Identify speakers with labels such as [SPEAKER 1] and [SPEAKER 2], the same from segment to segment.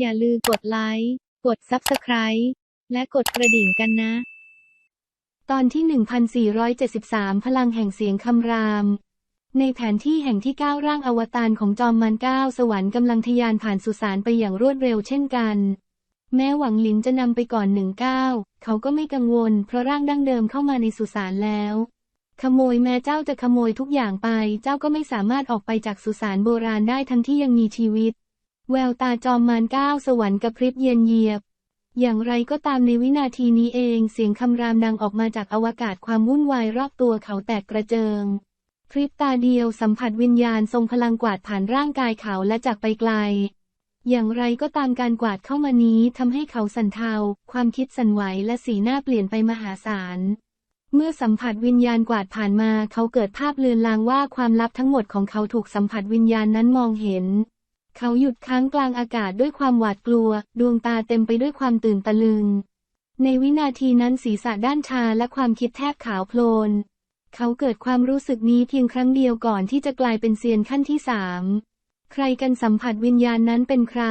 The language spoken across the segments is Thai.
[SPEAKER 1] อย่าลืมกดไลค์ กด Subscribe และกดกระดิ่งกันนะ
[SPEAKER 2] ตอนที่ 1473 พลังแห่งเสียงคำราม ในแผนที่แห่งที่ก้าร่างอวตารของจอมมันก้าวสวรรค์กำลังทะยานผ่านสุสานไปอย่างรวดเร็วเช่นกัน แม้หวังหลินจะนำไปก่อนหนึ่งก้าวเขาก็ไม่กังวล เพราะร่างดั้งเดิมเข้ามาในสุสานแล้วขโมยแม้เจ้าจะขโมยทุกอย่างไป เจ้าก็ไม่สามารถออกไปจากสุสานโบราณได้ทั้งที่ยังมีชีวิต แววตาจอมมารก้าวสวรรค์กระพริบเย็นเยียบ อย่างไรก็ตามในวินาทีนี้เองเสียงคำรามดังออกมาจากอวกาศความวุ่นวายรอบตัวเขาแตกกระเจิง พริบตาเดียวสัมผัสวิญญาณทรงพลังกวาดผ่านร่างกายเขาและจากไปไกล อย่างไรก็ตามการกวาดเข้ามานี้ทำให้เขาสั่นเทา ความคิดสั่นไหวและสีหน้าเปลี่ยนไปมหาศาลเมื่อสัมผัสวิญญาณกวาดผ่านมาเขาเกิดภาพเลือนลางว่าความลับทั้งหมดของเขาถูกสัมผัสวิญญาณนั้นมองเห็น เขาหยุดค้างกลางอากาศด้วยความหวาดกลัว ดวงตาเต็มไปด้วยความตื่นตะลึง ในวินาทีนั้นศีรษะด้านชาและความคิดแทบขาวโพลน เขาเกิดความรู้สึกนี้เพียงครั้งเดียวก่อนที่จะกลายเป็นเซียนขั้นที่สามใครกันสัมผัสวิญญาณนั้นเป็นใคร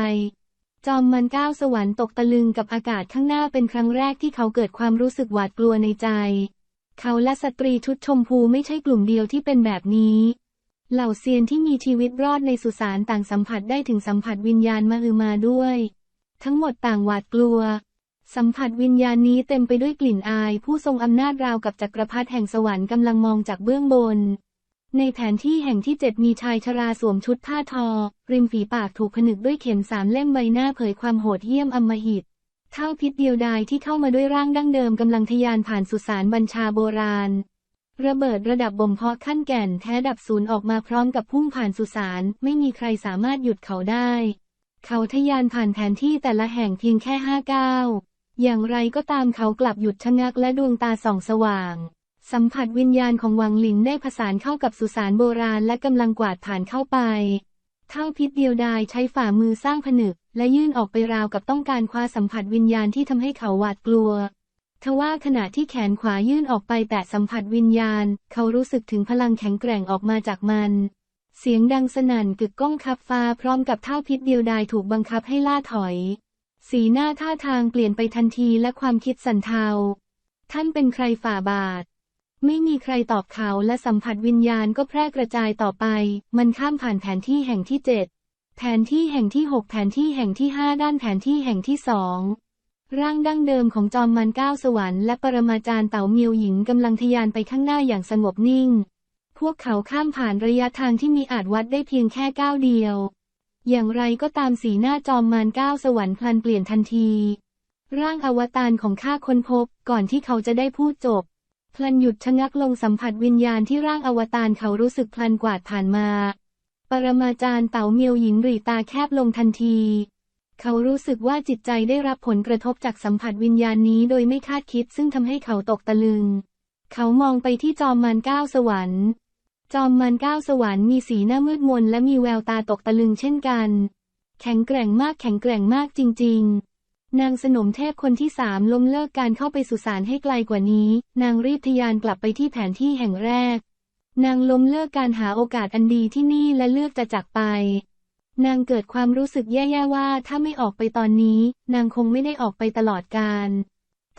[SPEAKER 2] จอมมันก้าวสวรรค์ตกตะลึงกับอากาศข้างหน้าเป็นครั้งแรกที่เขาเกิดความรู้สึกหวาดกลัวในใจ เขาและสตรีชุดชมพูไม่ใช่กลุ่มเดียวที่เป็นแบบนี้ เหล่าเซียนที่มีชีวิตรอดในสุสานต่างสัมผัสได้ถึงสัมผัสวิญญาณมาอือมาด้วย ทั้งหมดต่างหวาดกลัว สัมผัสวิญญาณนี้เต็มไปด้วยกลิ่นอาย ผู้ทรงอำนาจราวกับจักรพรรดิแห่งสวรรค์กำลังมองจากเบื้องบน ในแผนที่แห่งที่เจ็ดมีชายชราสวมชุดผ้าทอ ริมฝีปากถูกผนึกด้วยเข็มสามเล่มใบหน้าเผยความโหดเหี้ยมอำมหิตเท่าพิษเดียวดายที่เข้ามาด้วยร่างดั้งเดิมกำลังทะยานผ่านสุสานบัญชาโบราณ ระเบิดระดับบ่มเพาะขั้นแก่นแท้ดับศูนย์ออกมาพร้อมกับพุ่งผ่านสุสานไม่มีใครสามารถหยุดเขาได้ เขาทะยานผ่านแผนที่แต่ละแห่งเพียงแค่ห้าก้าวอย่างไรก็ตามเขากลับหยุดชะงักและดวงตาส่องสว่าง สัมผัสวิญญาณของวังหลินได้ผสานเข้ากับสุสานโบราณและกำลังกวาดผ่านเข้าไป เท่าพิษเดียวดายใช้ฝ่ามือสร้างผนึก และยื่นออกไปราวกับต้องการคว้าสัมผัสวิญญาณที่ทำให้เขาหวาดกลัว ทว่าขณะที่แขนขวายื่นออกไปแตะสัมผัสวิญญาณ เขารู้สึกถึงพลังแข็งแกร่งออกมาจากมัน เสียงดังสนั่นกึกก้องคับฟ้าพร้อมกับเท่าพิษเดียวดายถูกบังคับให้ล่าถอย สีหน้าท่าทางเปลี่ยนไปทันทีและความคิดสั่นเทา ท่านเป็นใครฝ่าบาท ไม่มีใครตอบเขาและสัมผัสวิญญาณก็แพร่กระจายต่อไป มันข้ามผ่านแผนที่แห่งที่เจ็ดแผนที่แห่งที่หกแผนที่แห่งที่ห้าด้านแผนที่แห่งที่สอง ร่างดั้งเดิมของจอมมันก้าวสวรรค์และปรมาจารย์เต๋าเมียวหญิงกำลังทะยานไปข้างหน้าอย่างสงบนิ่ง พวกเขาข้ามผ่านระยะทางที่มีอาจวัดได้เพียงแค่ก้าวเดียว อย่างไรก็ตามสีหน้าจอมมารก้าวสวรรค์พลันเปลี่ยนทันที ร่างอวตารของข้าค้นพบก่อนที่เขาจะได้พูดจบ พลันหยุดชะงักลงสัมผัสวิญญาณที่ร่างอวตารเขารู้สึกพลันกวาดผ่านมา ปรมาจารย์เต๋าเมียวหญิงหรีตาแคบลงทันที เขารู้สึกว่าจิตใจได้รับผลกระทบจากสัมผัสวิญญาณนี้โดยไม่คาดคิดซึ่งทำให้เขาตกตะลึง เขามองไปที่จอมมารก้าวสวรรค์ จอมมันก้าวสวรรค์มีสีหน้ามืดมนและมีแววตาตกตะลึงเช่นกัน แข็งแกร่งมากแข็งแกร่งมากจริง ๆ นางสนมเทพคนที่สามล้มเลิกการเข้าไปสุสานให้ไกลกว่านี้ นางรีบทยานกลับไปที่แผนที่แห่งแรก นางล้มเลิกการหาโอกาสอันดีที่นี่และเลือกจะจากไป นางเกิดความรู้สึกแย่ๆว่าถ้าไม่ออกไปตอนนี้ นางคงไม่ได้ออกไปตลอดกาล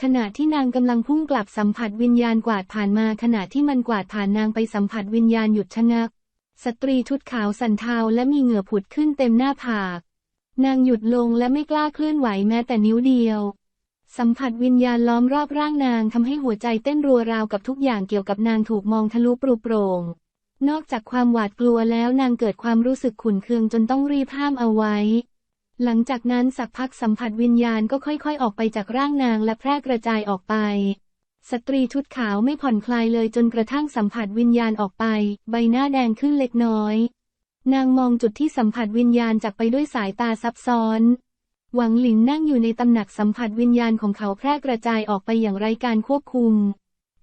[SPEAKER 2] ขณะที่นางกำลังพุ่งกลับสัมผัสวิญญาณกวาดผ่านมาขณะที่มันกวาดผ่านนางไปสัมผัสวิญญาณหยุดชะงัก สตรีชุดขาวสันเทาและมีเหงื่อผุดขึ้นเต็มหน้าผาก นางหยุดลงและไม่กล้าเคลื่อนไหวแม้แต่นิ้วเดียว สัมผัสวิญญาณล้อมรอบร่างนางทำให้หัวใจเต้นรัวราวกับทุกอย่างเกี่ยวกับนางถูกมองทะลุปรุโปร่ง นอกจากความหวาดกลัวแล้วนางเกิดความรู้สึกขุ่นเคืองจนต้องรีบห้ามเอาไว้ หลังจากนั้นสักพักสัมผัสวิญญาณก็ค่อยๆ ออกไปจากร่างนางและแพร่กระจายออกไป สตรีชุดขาวไม่ผ่อนคลายเลยจนกระทั่งสัมผัสวิญญาณออกไป ใบหน้าแดงขึ้นเล็กน้อย นางมองจุดที่สัมผัสวิญญาณจากไปด้วยสายตาซับซ้อน หวังหลินนั่งอยู่ในตำหนักสัมผัสวิญญาณของเขาแพร่กระจายออกไปอย่างไรการควบคุม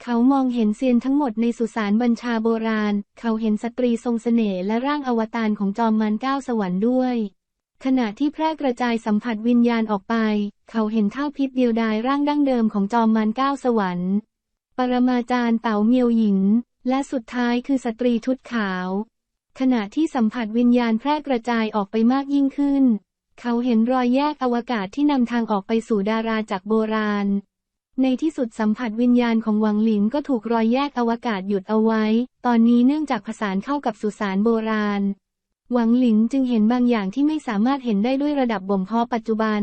[SPEAKER 2] เขามองเห็นเซียนทั้งหมดในสุสานบัญชาโบราณ เขาเห็นสตรีทรงเสน่ห์และร่างอวตารของจอมมารก้าวสวรรค์ด้วย ขณะที่แพร่กระจายสัมผัสวิญญาณออกไป เขาเห็นเท่าพิษเดียวดายร่างดั้งเดิมของจอมมารก้าวสวรรค์ ปรมาจารย์เต๋าเมียวหญิง และสุดท้ายคือสตรีชุดขาว ขณะที่สัมผัสวิญญาณแพร่กระจายออกไปมากยิ่งขึ้น เขาเห็นรอยแยกอวกาศที่นำทางออกไปสู่ดาราจากรโบราณ ในที่สุดสัมผัสวิญญาณของหวังหลินก็ถูกรอยแยกอวกาศหยุดเอาไว้ ตอนนี้เนื่องจากผสานเข้ากับสุสานโบราณ หวังหลินจึงเห็นบางอย่างที่ไม่สามารถเห็นได้ด้วยระดับบ่มเพาะปัจจุบัน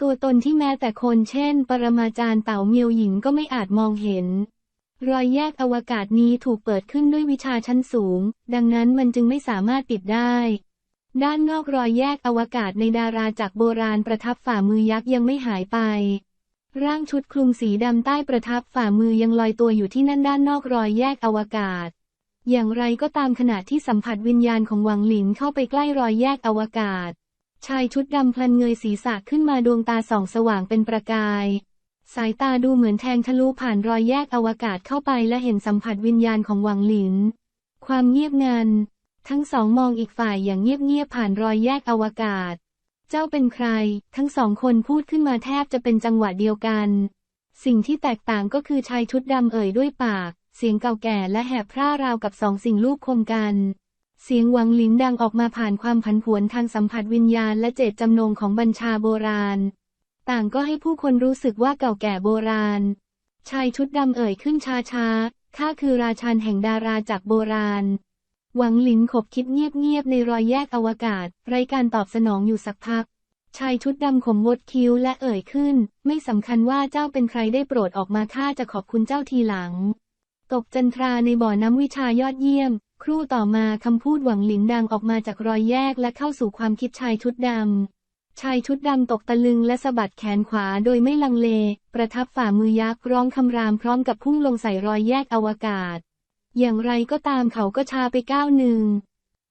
[SPEAKER 2] ตัวตนที่แม้แต่คนเช่น ปรมาจารย์เต่าเมียวหยินก็ไม่อาจมองเห็น รอยแยกอวกาศนี้ถูกเปิดขึ้นด้วยวิชาชั้นสูง ดังนั้นมันจึงไม่สามารถปิดได้ด้านนอกรอยแยกอวกาศในดาราจากรโบราณประทับฝ่ามือยักษ์ยังไม่หายไป ร่างชุดคลุมสีดำใต้ประทับฝ่ามือยังลอยตัวอยู่ที่นั่นด้านนอกรอยแยกอวกาศ อย่างไรก็ตามขณะที่สัมผัสวิญญาณของหวังหลินเข้าไปใกล้รอยแยกอวกาศ ชายชุดดำพลันเงยศีรษะขึ้นมาดวงตาส่องสว่างเป็นประกาย สายตาดูเหมือนแทงทะลุผ่านรอยแยกอวกาศเข้าไปและเห็นสัมผัสวิญญาณของหวังหลิน ความเงียบงันทั้งสองมองอีกฝ่ายอย่างเงียบๆผ่านรอยแยกอวกาศ เจ้าเป็นใคร ทั้งสองคนพูดขึ้นมาแทบจะเป็นจังหวะเดียวกัน สิ่งที่แตกต่างก็คือชายชุดดำเอ่ยด้วยปาก เสียงเก่าแก่และแหบพร่าราวกับสองสิ่งลูกคมกัน เสียงหวังหลินดังออกมาผ่านความผันผวนทางสัมผัสวิญญาณและเจตจำนงของบัญชาโบราณ ต่างก็ให้ผู้คนรู้สึกว่าเก่าแก่โบราณ ชายชุดดำเอ่ยขึ้นช้าๆข้าคือราชันแห่งดาราจากโบราณ หวังหลินขบคิดเงียบๆในรอยแยกอวกาศ ไร้การตอบสนองอยู่สักพัก ชายชุดดำขมวดคิ้วและเอ่ยขึ้น ไม่สำคัญว่าเจ้าเป็นใครได้โปรดออกมาข้าจะขอบคุณเจ้าทีหลัง ตกจันทราในบ่อน้ำวิชายอดเยี่ยม ครู่ต่อมาคำพูดหวังหลินดังออกมาจากรอยแยกและเข้าสู่ความคิดชายชุดดำชายชุดดำตกตะลึงและสะบัดแขนขวาโดยไม่ลังเล ประทับฝ่ามือยักษ์ร้องคำรามพร้อมกับพุ่งลงใส่รอยแยกอวกาศ อย่างไรก็ตามเขาก็ชาไปก้าวหนึ่ง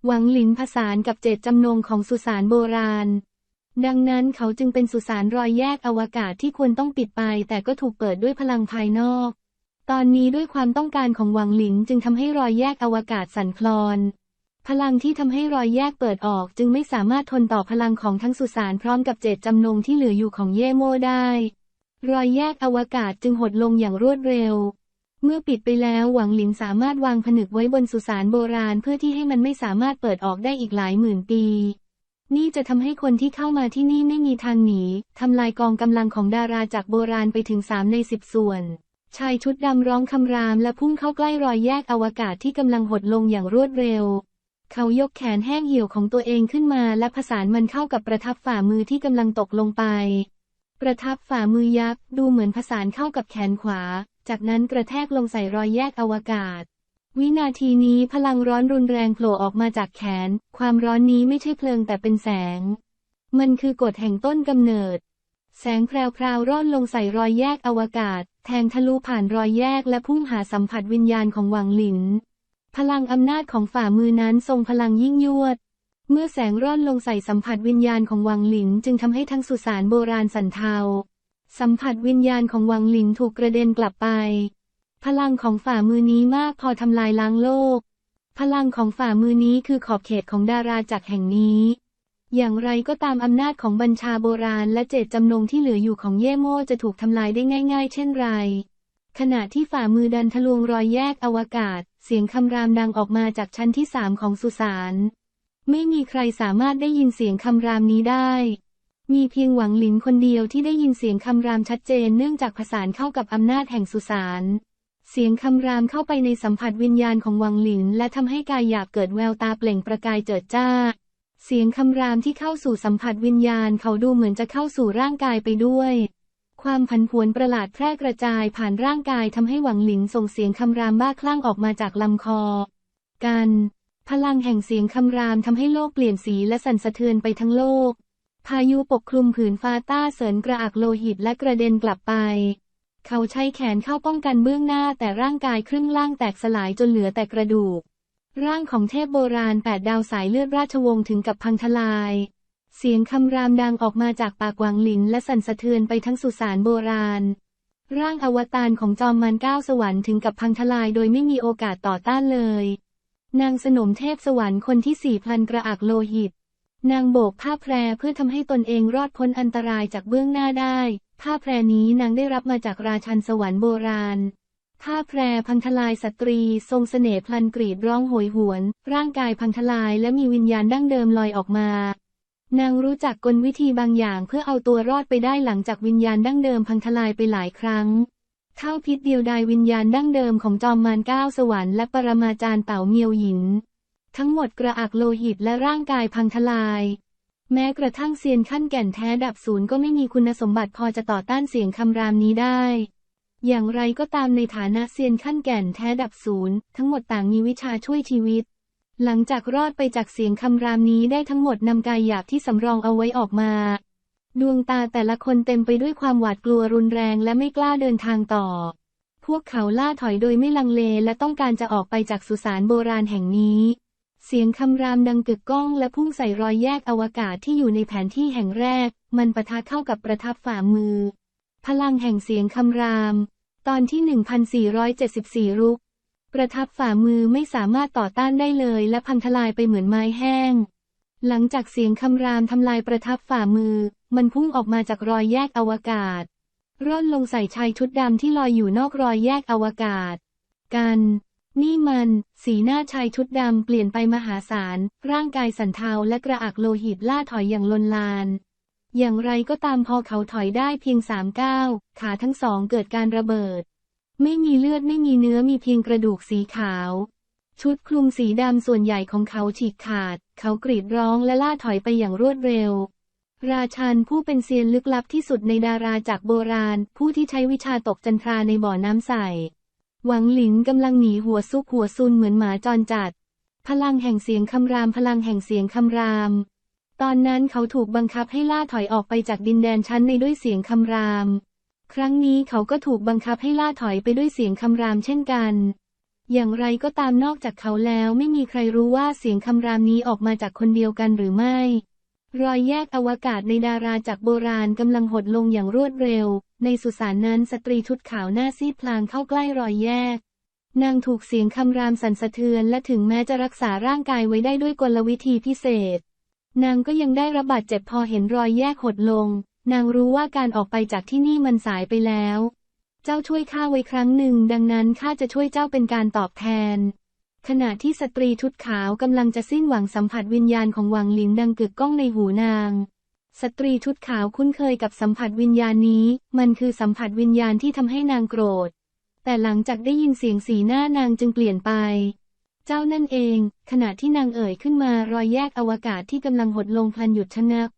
[SPEAKER 2] หวังหลินผสานกับเจตจำนงของสุสานโบราณ ดังนั้นเขาจึงเป็นสุสานรอยแยกอวกาศที่ควรต้องปิดไป แต่ก็ถูกเปิดด้วยพลังภายนอก ตอนนี้ด้วยความต้องการของหวังหลินจึงทำให้รอยแยกอวกาศสั่นคลอน พลังที่ทำให้รอยแยกเปิดออกจึงไม่สามารถทนต่อพลังของทั้งสุสานพร้อมกับเจตจำนงที่เหลืออยู่ของเย่โมได้ รอยแยกอวกาศจึงหดลงอย่างรวดเร็ว เมื่อปิดไปแล้วหวังหลินสามารถวางผนึกไว้บนสุสานโบราณเพื่อที่ให้มันไม่สามารถเปิดออกได้อีกหลายหมื่นปี นี่จะทำให้คนที่เข้ามาที่นี่ไม่มีทางหนีทำลายกองกำลังของดาราจากโบราณไปถึงสามในสิบส่วนชายชุดดำร้องคำรามและพุ่งเข้าใกล้รอยแยกอวกาศที่กำลังหดลงอย่างรวดเร็ว เขายกแขนแห้งเหี่ยวของตัวเองขึ้นมาและผสานมันเข้ากับประทับฝ่ามือที่กำลังตกลงไป ประทับฝ่ามือยักษ์ดูเหมือนผสานเข้ากับแขนขวา จากนั้นกระแทกลงใส่รอยแยกอวกาศ วินาทีนี้พลังร้อนรุนแรงโผล่ออกมาจากแขน ความร้อนนี้ไม่ใช่เพลิงแต่เป็นแสง มันคือกฎแห่งต้นกำเนิด แสงแพรวๆร่อนลงใส่รอยแยกอวกาศ แทงทะลุผ่านรอยแยกและพุ่งหาสัมผัสวิญญาณของหวังหลิน พลังอำนาจของฝ่ามือนั้นทรงพลังยิ่งยวดเมื่อแสงร่อนลงใส่สัมผัสวิญญาณของหวังหลินจึงทำให้ทั้งสุสานโบราณสั่นเทา สัมผัสวิญญาณของวังหลินถูกกระเด็นกลับไป พลังของฝ่ามือนี้มากพอทำลายล้างโลก พลังของฝ่ามือนี้คือขอบเขตของดาราจักรแห่งนี้ อย่างไรก็ตามอำนาจของบัญชาโบราณและเจตจำนงที่เหลืออยู่ของเย่โมจะถูกทำลายได้ง่าย ๆ เช่นไร ขณะที่ฝ่ามือดันทะลวงรอยแยกอวกาศ เสียงคำรามดังออกมาจากชั้นที่สามของสุสาน ไม่มีใครสามารถได้ยินเสียงคำรามนี้ได้ มีเพียงหวังหลินคนเดียวที่ได้ยินเสียงคำรามชัดเจนเนื่องจากผสานเข้ากับอำนาจแห่งสุสานเสียงคำรามเข้าไปในสัมผัสวิญญาณของหวังหลิน และทำให้กายหยาบเกิดแววตาเปล่งประกายเจิดจ้า เสียงคำรามที่เข้าสู่สัมผัสวิญญาณเขาดูเหมือนจะเข้าสู่ร่างกายไปด้วย ความผันผวนประหลาดแพร่กระจายผ่านร่างกายทำให้หวังหลินส่งเสียงคำรามบ้าคลั่งออกมาจากลำคอ กัน พลังแห่งเสียงคำรามทำให้โลกเปลี่ยนสีและสั่นสะเทือนไปทั้งโลก พายุปกคลุมผืนฟ้าต้าเสริญกระอักโลหิตและกระเด็นกลับไป เขาใช้แขนเข้าป้องกันเบื้องหน้าแต่ร่างกายครึ่งล่างแตกสลายจนเหลือแต่กระดูก ร่างของเทพโบราณแปดดาวสายเลือดราชวงศ์ถึงกับพังทลาย เสียงคำรามดังออกมาจากปากวังหลินและสั่นสะเทือนไปทั้งสุสานโบราณ ร่างอวตารของจอมมันก้าสวรรค์ถึงกับพังทลายโดยไม่มีโอกาสต่อต้านเลย นางสนมเทพสวรรค์คนที่สี่พลันกระอักโลหิต นางโบกผ้าแพรเพื่อทำให้ตนเองรอดพ้นอันตรายจากเบื้องหน้าได้ ผ้าแพรนี้นางได้รับมาจากราชันสวรรค์โบราณ ผ้าแพรพังทลายสตรี ทรงเสน่ห์พลันกรีดร้องโหยหวน ร่างกายพังทลายและมีวิญญาณดั้งเดิมลอยออกมา นางรู้จักกลวิธีบางอย่างเพื่อเอาตัวรอดไปได้หลังจากวิญญาณดั้งเดิมพังทลายไปหลายครั้งเท่าพิษเดียวดายวิญญาณดั้งเดิมของจอมมารเก้าสวรรค์และปรมาจารย์เต่าเมียวหยิน ทั้งหมดกระอักโลหิตและร่างกายพังทลาย แม้กระทั่งเซียนขั้นแก่นแท้ดับศูนย์ก็ไม่มีคุณสมบัติพอจะต่อต้านเสียงคำรามนี้ได้ อย่างไรก็ตามในฐานะเซียนขั้นแก่นแท้ดับศูนย์ทั้งหมดต่างมีวิชาช่วยชีวิต หลังจากรอดไปจากเสียงคำรามนี้ได้ทั้งหมดนำกายหยาบที่สำรองเอาไว้ออกมา ดวงตาแต่ละคนเต็มไปด้วยความหวาดกลัวรุนแรงและไม่กล้าเดินทางต่อพวกเขาล่าถอยโดยไม่ลังเลและต้องการจะออกไปจากสุสานโบราณแห่งนี้ เสียงคำรามดังกึกก้องและพุ่งใส่รอยแยกอวกาศที่อยู่ในแผนที่แห่งแรก มันปะทะเข้ากับประทับฝ่ามือ พลังแห่งเสียงคำราม ตอนที่ 1474 รุก ประทับฝ่ามือไม่สามารถต่อต้านได้เลยและพังทลายไปเหมือนไม้แห้ง หลังจากเสียงคำรามทำลายประทับฝ่ามือ มันพุ่งออกมาจากรอยแยกอวกาศ ร่อนลงใส่ชายชุดดำที่ลอยอยู่นอกรอยแยกอวกาศ กัน นี่มัน สีหน้าชายชุดดำเปลี่ยนไปมหาศาล ร่างกายสันเทาและกระอักโลหิตล่าถอยอย่างลนลาน อย่างไรก็ตามพอเขาถอยได้เพียงสามก้าวขาทั้งสองเกิดการระเบิด ไม่มีเลือดไม่มีเนื้อมีเพียงกระดูกสีขาว ชุดคลุมสีดำส่วนใหญ่ของเขาฉีกขาด เขากรีดร้องและล่าถอยไปอย่างรวดเร็วราชันผู้เป็นเซียนลึกลับที่สุดในดาราจากโบราณ ผู้ที่ใช้วิชาตกจันทราในบ่อน้ำใส หวังหลินกำลังหนีหัวซุกหัวซุนเหมือนหมาจรจัด พลังแห่งเสียงคำรามพลังแห่งเสียงคำราม ตอนนั้นเขาถูกบังคับให้ล่าถอยออกไปจากดินแดนชั้นในด้วยเสียงคำราม ครั้งนี้เขาก็ถูกบังคับให้ล่าถอยไปด้วยเสียงคำรามเช่นกัน อย่างไรก็ตามนอกจากเขาแล้วไม่มีใครรู้ว่าเสียงคำรามนี้ออกมาจากคนเดียวกันหรือไม่ รอยแยกอวกาศในดาราจากโบราณกำลังหดลงอย่างรวดเร็ว ในสุสานนั้นสตรีชุดขาวหน้าซีดพลางเข้าใกล้รอยแยก นางถูกเสียงคำรามสั่นสะเทือนและถึงแม้จะรักษาร่างกายไว้ได้ด้วยกลวิธีพิเศษ นางก็ยังได้รับบาดเจ็บพอเห็นรอยแยกหดลง นางรู้ว่าการออกไปจากที่นี่มันสายไปแล้ว เจ้าช่วยข้าไว้ครั้งหนึ่ง ดังนั้นข้าจะช่วยเจ้าเป็นการตอบแทน ขณะที่สตรีชุดขาวกำลังจะสิ้นหวังสัมผัสวิญญาณของหวังหลินดังกึกก้องในหูนาง สตรีชุดขาวคุ้นเคยกับสัมผัสวิญญาณนี้ มันคือสัมผัสวิญญาณที่ทำให้นางโกรธ แต่หลังจากได้ยินเสียงสีหน้านางจึงเปลี่ยนไป เจ้านั่นเอง ขณะที่นางเอ่ยขึ้นมารอยแยกอวกาศที่กำลังหดลงพลันหยุดชะงัก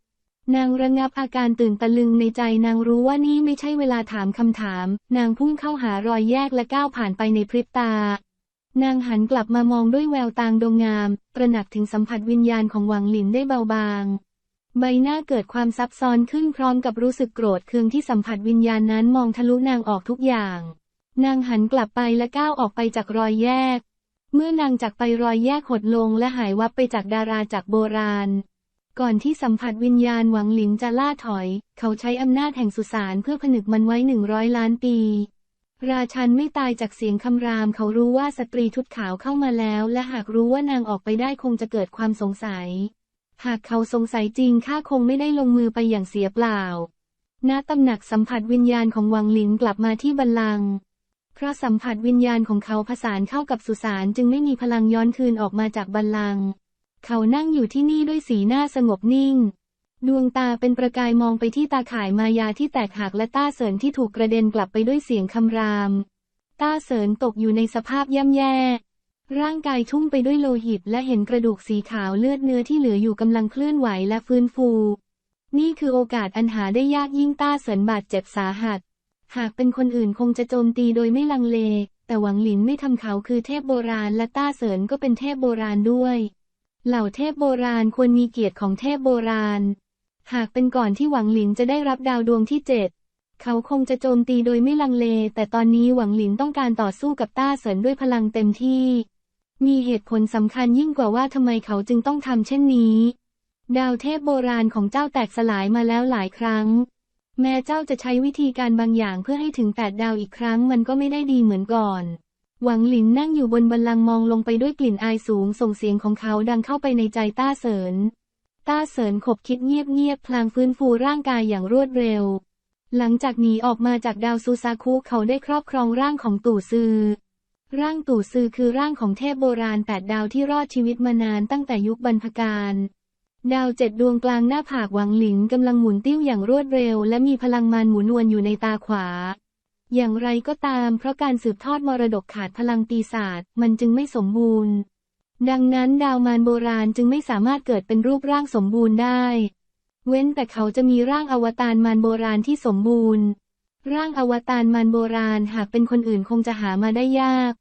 [SPEAKER 2] นางระงับอาการตื่นตะลึงในใจนางรู้ว่านี่ไม่ใช่เวลาถามคำถาม นางพุ่งเข้าหารอยแยกและก้าวผ่านไปในพริบตา นางหันกลับมามองด้วยแววตางดงงาม ตระหนักถึงสัมผัสวิญญาณของหวังหลินได้เบาบาง ใบหน้าเกิดความซับซ้อนขึ้นพร้อมกับรู้สึกโกรธเคืองที่สัมผัสวิญญาณนั้นมองทะลุนางออกทุกอย่าง นางหันกลับไปและก้าวออกไปจากรอยแยก เมื่อนางจากไปรอยแยกหดลงและหายวับไปจากดาราจากโบราณ ก่อนที่สัมผัสวิญญาณหวังหลินจะล่าถอย เขาใช้อำนาจแห่งสุสานเพื่อผนึกมันไว้หนึ่งร้อยล้านปี ราชันไม่ตายจากเสียงคำรามเขารู้ว่าสตรีชุดขาวเข้ามาแล้ว และหากรู้ว่านางออกไปได้คงจะเกิดความสงสัย หากเขาสงสัยจริงข้าคงไม่ได้ลงมือไปอย่างเสียเปล่าณตำหนักสัมผัสวิญญาณของวังหลินกลับมาที่บัลลังก์เพราะสัมผัสวิญญาณของเขาผสานเข้ากับสุสานจึงไม่มีพลังย้อนคืนออกมาจากบัลลังก์เขานั่งอยู่ที่นี่ด้วยสีหน้าสงบนิ่ง ดวงตาเป็นประกายมองไปที่ตาข่ายมายาที่แตกหักและต้าเสริญที่ถูกกระเด็นกลับไปด้วยเสียงคำราม ต้าเสริญตกอยู่ในสภาพย่ำแย่ ร่างกายชุ่มไปด้วยโลหิตและเห็นกระดูกสีขาวเลือดเนื้อที่เหลืออยู่กำลังเคลื่อนไหวและฟื้นฟู นี่คือโอกาสอันหาได้ยากยิ่งต้าเสริญบาดเจ็บสาหัส หากเป็นคนอื่นคงจะโจมตีโดยไม่ลังเล แต่หวังหลินไม่ทำเขาคือเทพโบราณและต้าเสริญก็เป็นเทพโบราณด้วย เหล่าเทพโบราณควรมีเกียรติของเทพโบราณ หากเป็นก่อนที่หวังหลินจะได้รับดาวดวงที่เจ็ดเขาคงจะโจมตีโดยไม่ลังเล แต่ตอนนี้หวังหลินต้องการต่อสู้กับต้าเสริญด้วยพลังเต็มที่ มีเหตุผลสำคัญยิ่งกว่าว่าทำไมเขาจึงต้องทำเช่นนี้ ดาวเทพโบราณของเจ้าแตกสลายมาแล้วหลายครั้ง แม้เจ้าจะใช้วิธีการบางอย่างเพื่อให้ถึงแปดดาวอีกครั้งมันก็ไม่ได้ดีเหมือนก่อน หวังหลินนั่งอยู่บนบัลลังมองลงไปด้วยกลิ่นอายสูงส่งเสียงของเขาดังเข้าไปในใจต้าเสริญ ต้าเสริญขบคิดเงียบๆพลางฟื้นฟูร่างกายอย่างรวดเร็ว หลังจากหนีออกมาจากดาวซูซาคุเขาได้ครอบครองร่างของตู่ซือ ร่างตู่ซือคือร่างของเทพโบราณแปดดาวที่รอดชีวิตมานานตั้งแต่ยุคบรรพกาลดาวเจ็ดดวงกลางหน้าผากหวังหลิงกำลังหมุนติ้วอย่างรวดเร็ว และมีพลังมารหมุนวนอยู่ในตาขวา อย่างไรก็ตาม เพราะการสืบทอดมรดกขาดพลังปีศาจมันจึงไม่สมบูรณ์ ดังนั้นดาวมารโบราณจึงไม่สามารถเกิดเป็นรูปร่างสมบูรณ์ได้ เว้นแต่เขาจะมีร่างอวตารมารโบราณที่สมบูรณ์ ร่างอวตารมารโบราณหากเป็นคนอื่นคงจะหามาได้ยาก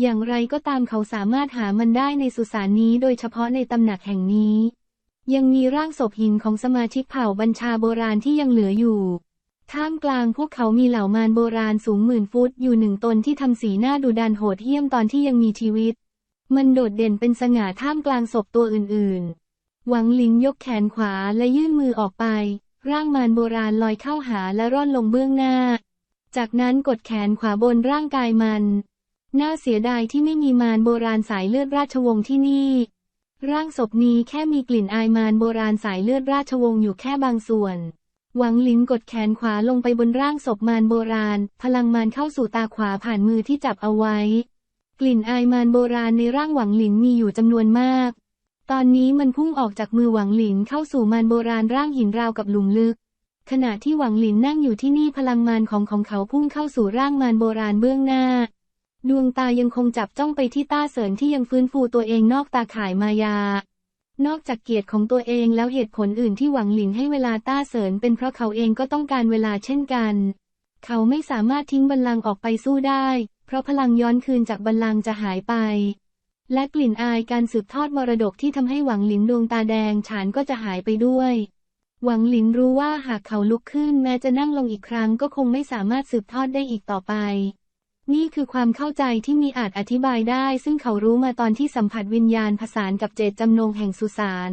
[SPEAKER 2] อย่างไรก็ตามเขาสามารถหามันได้ในสุสานนี้โดยเฉพาะในตำหนักแห่งนี้ ยังมีร่างศพหินของสมาชิกเผ่าบัญชาโบราณที่ยังเหลืออยู่ ท่ามกลางพวกเขามีเหล่ามารโบราณสูงหมื่นฟุตอยู่หนึ่งตนที่ทำสีหน้าดุดันโหดเหี้ยมตอนที่ยังมีชีวิต มันโดดเด่นเป็นสง่าท่ามกลางศพตัวอื่นๆ หวังหลิงยกแขนขวาและยื่นมือออกไป ร่างมารโบราณลอยเข้าหาและร่อนลงเบื้องหน้า จากนั้นกดแขนขวาบนร่างกายมัน น่าเสียดายที่ไม่มีมารโบราณสายเลือดราชวงศ์ที่นี่ ร่างศพนี้แค่มีกลิ่นอายมารโบราณสายเลือดราชวงศ์อยู่แค่บางส่วน หวังหลินกดแขนขวาลงไปบนร่างศพมารโบราณ พลังมารเข้าสู่ตาขวาผ่านมือที่จับเอาไว้ กลิ่นอายมารโบราณในร่างหวังหลินมีอยู่จำนวนมาก ตอนนี้มันพุ่งออกจากมือหวังหลินเข้าสู่มารโบราณร่างหินราวกับหลุมลึก ขณะที่หวังหลินนั่งอยู่ที่นี่พลังมารของของเขาพุ่งเข้าสู่ร่างมารโบราณเบื้องหน้า ดวงตายังคงจับจ้องไปที่ต้าเสริญที่ยังฟื้นฟูตัวเองนอกตาข่ายมายา นอกจากเกียรติของตัวเองแล้วเหตุผลอื่นที่หวังหลินให้เวลาต้าเสริญเป็นเพราะเขาเองก็ต้องการเวลาเช่นกัน เขาไม่สามารถทิ้งบัลลังก์ออกไปสู้ได้ ราะพลังย้อนคืนจากบัลลังก์จะหายไป และกลิ่นอายการสืบทอดมรดกที่ทำให้หวังหลินดวงตาแดงฉานก็จะหายไปด้วย หวังหลินรู้ว่าหากเขาลุกขึ้นแม้จะนั่งลงอีกครั้งก็คงไม่สามารถสืบทอดได้อีกต่อไป นี่คือความเข้าใจที่มีอาจอธิบายได้ ซึ่งเขารู้มาตอนที่สัมผัสวิญญาณผสานกับเจตจำนงแห่งสุสาน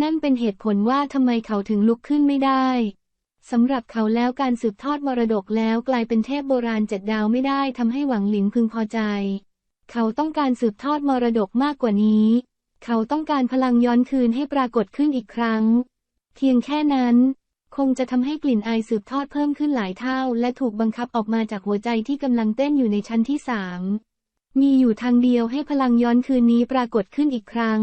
[SPEAKER 2] นั่นเป็นเหตุผลว่าทำไมเขาถึงลุกขึ้นไม่ได้ สำหรับเขาแล้วการสืบทอดมรดกแล้วกลายเป็นเทพโบราณเจ็ดดาวไม่ได้ทำให้หวังหลินพึงพอใจ เขาต้องการสืบทอดมรดกมากกว่านี้ เขาต้องการพลังย้อนคืนให้ปรากฏขึ้นอีกครั้ง เพียงแค่นั้น คงจะทำให้กลิ่นอายสืบทอดเพิ่มขึ้นหลายเท่า และถูกบังคับออกมาจากหัวใจที่กำลังเต้นอยู่ในชั้นที่สามมีอยู่ทางเดียวให้พลังย้อนคืนนี้ปรากฏขึ้นอีกครั้ง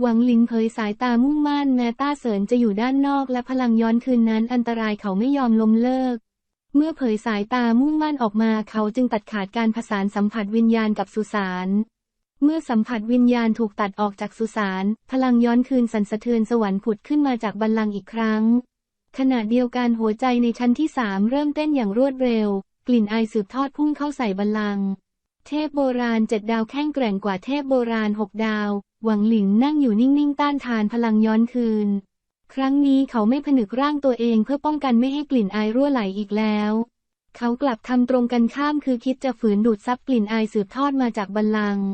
[SPEAKER 2] หวังลินเผยสายตามุ่งมั่นแม้ต้าเสริญจะอยู่ด้านนอกและพลังย้อนคืนนั้นอันตรายเขาไม่ยอมล้มเลิก เมื่อเผยสายตามุ่งมั่นออกมาเขาจึงตัดขาดการผสานสัมผัสวิญญาณกับสุสานเมื่อสัมผัสวิญญาณถูกตัดออกจากสุสานพลังย้อนคืนสันสะเทือนสวรรค์ผุดขึ้นมาจากบัลลังก์อีกครั้ง ขณะเดียวกันหัวใจในชั้นที่สามเริ่มเต้นอย่างรวดเร็ว กลิ่นอายสืบทอดพุ่งเข้าใส่บัลลังก์ เทพโบราณเจ็ดดาวแข่งแกร่งกว่าเทพโบราณหกดาว หวังหลิงนั่งอยู่นิ่งๆ ต้านทานพลังย้อนคืน ครั้งนี้เขาไม่ผนึกร่างตัวเองเพื่อป้องกันไม่ให้กลิ่นอายรั่วไหลอีกแล้ว เขากลับทำตรงกันข้ามคือคิดจะฝืนดูดซับกลิ่นอายสืบทอดมาจากบัลลังก์